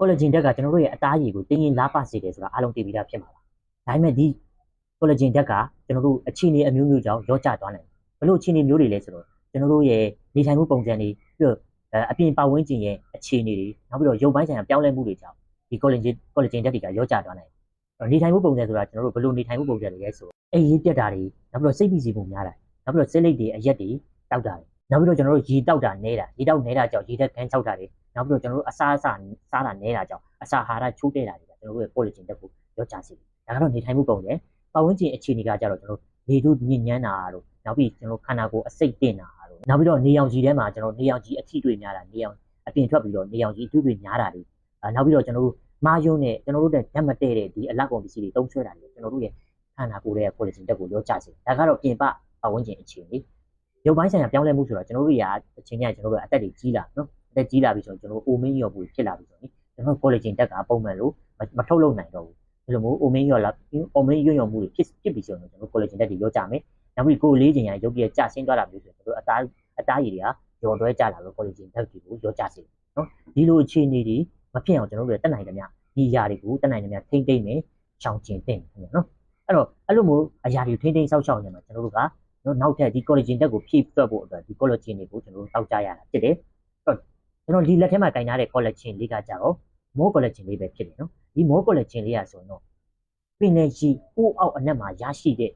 collagen ဓာတ်ကကျွန်တော်တို့ရဲ့အသားရည်ကိုတင်းရင်လားပစေတယ်ဆိုတာအားလုံးသိပြီးသားဖြစ်မှာပါဒါပေမဲ့ဒီ collagen ဓာတ်ကကျွန်တော်တို့အခြေအနေအမျိုးမျိုးကြောင့်ရောကျသွားနိုင်တယ်ဘလို့အခြေအနေမျိုးတွေလဲဆိုတော့ကျွန်တော်တို့ရဲ့နေထိုင်မှုပုံစံတွေပြီးတော့အဲအပြင်ပတ်ဝန်းကျင်ရဲ့အခြေအနေတွေနောက်ပြီးတော့ရုပ်ပိုင်းဆိုင်ရာပြောင်းလဲမှုတွေကြောင့်ဒီ collagen collagen ဓာတ်တွေကရောကျသွားနိုင်တယ်အဲ့တော့နေထိုင်မှုပုံစံဆိုတာကျွန်တော်တို့ဘလို့နေထိုင်မှုပုံစံတွေလဲဆိုတော့အိပ်ရေးပြတ်တာတွေနောက်ပြီးတော့စိတ်ဖိစီးမှုများတာနောက်ပြီးတော့စိတ်လိပ်တွေအရက်တွေတောက်တာတွေနောက်ပြီးတော့ကျွန်တော်တို့ရေတောက်တာနဲတာရေတောက်နဲတာကြောင့်ရေဓာတ်ခန်းချောက်တာတွေ နောက်ပြီးတော့ကျွန်တော်တို့အစားအစာစားတာနဲတာကြောင့်အစာဟာရချိုးတဲ့တာတွေကကျွန်တော်တို့ရဲ့ collagen ဓာတ်ကိုရောကျစေတယ်ဒါကတော့နေထိုင်မှုပုံစံပတ်ဝန်းကျင်အခြေအနေကကြတော့ကျွန်တော်တို့လေတို့ညဉ့်ညမ်းတာတို့နောက်ပြီးကျွန်တော်ခန္ဓာကိုယ်အစိတ်တင်တာတို့နောက်ပြီးတော့နေအောင်ကြီးထဲမှာကျွန်တော်နေအောင်ကြီးအထီတွေများတာနေအောင်အပြင်ထွက်ပြီးတော့နေအောင်ကြီးအထီတွေများတာတွေအဲနောက်ပြီးတော့ကျွန်တော်တို့မာယုံနဲ့ကျွန်တော်တို့တဲ့ဓာတ်မတည့်တဲ့ဒီအလက်ကုန်ပစ္စည်းတွေတုံးဆွဲတာတွေကျွန်တော်တို့ရဲ့ခန္ဓာကိုယ်ရဲ့ collagen ဓာတ်ကိုရောကျစေဒါကတော့ပြင်ပပတ်ဝန်းကျင်အခြေအနေရုပ်ပိုင်းဆိုင်ရာပြောင်းလဲမှုဆိုတော့ကျွန်တော်တို့ရာအချိန်ကြီးကျွန်တော်တို့အသက်တွေကြီးလာနော် အသက်ကြီးလာပြီဆိုတော့ကျွန်တော်အိုမင်းရော်ဘူးဖြစ်လာပြီဆိုရင်ကျွန်တော် collagen ဓာတ်ကပုံမှန်လို့မထုတ်လုပ်နိုင်တော့ဘူးဒီလိုမျိုးအိုမင်းရော်လာအိုမင်းရွံ့ရွံ့မှုတွေဖြစ်ဖြစ်ပြီးဆိုရင်ကျွန်တော် collagen ဓာတ်တွေရောကြမယ်။နောက်ပြီးကိုယ်လေးချိန်ရရုပ်ပြကျဆင်းသွားတာမျိုးဆိုရင်ကျွန်တော်အသားအသားရည်တွေကရော်တွဲကြလာလို့ collagen ဓာတ်တွေကိုရောကြစေနော်။ဒီလိုအခြေအနေတွေမဖြစ်အောင်ကျွန်တော်တို့တက်နိုင်ကြမြဒီຢာတွေကိုတက်နိုင်ကြမြထိမ့်သိမ့်မယ်ရှောင်ကျင်တင်ခင်ဗျာနော်။အဲ့တော့အဲ့လိုမျိုးအရာတွေထိမ့်သိမ့်ဆောက်ရှောက်နေမှာကျွန်တော်တို့ကနော်နောက်ထပ်ဒီ collagen ဓာတ်ကိုဖြည့်တွက်ဖို့အတွက်ဒီ collagen တွေကိုကျွန်တော်တို့တောက်ကြရတာဖြစ်တယ်။အဲ့တော့ ကျွန်တော်ဒီလက်ထဲမှာကင်ထားတဲ့ collagen လေးကကြတော့ more collagen လေးပဲဖြစ်တယ်နော်။ဒီ more collagen လေးရဆိုတော့ပင်နယ်ကြီးပိုးအောက်အနက်မှာရရှိတဲ့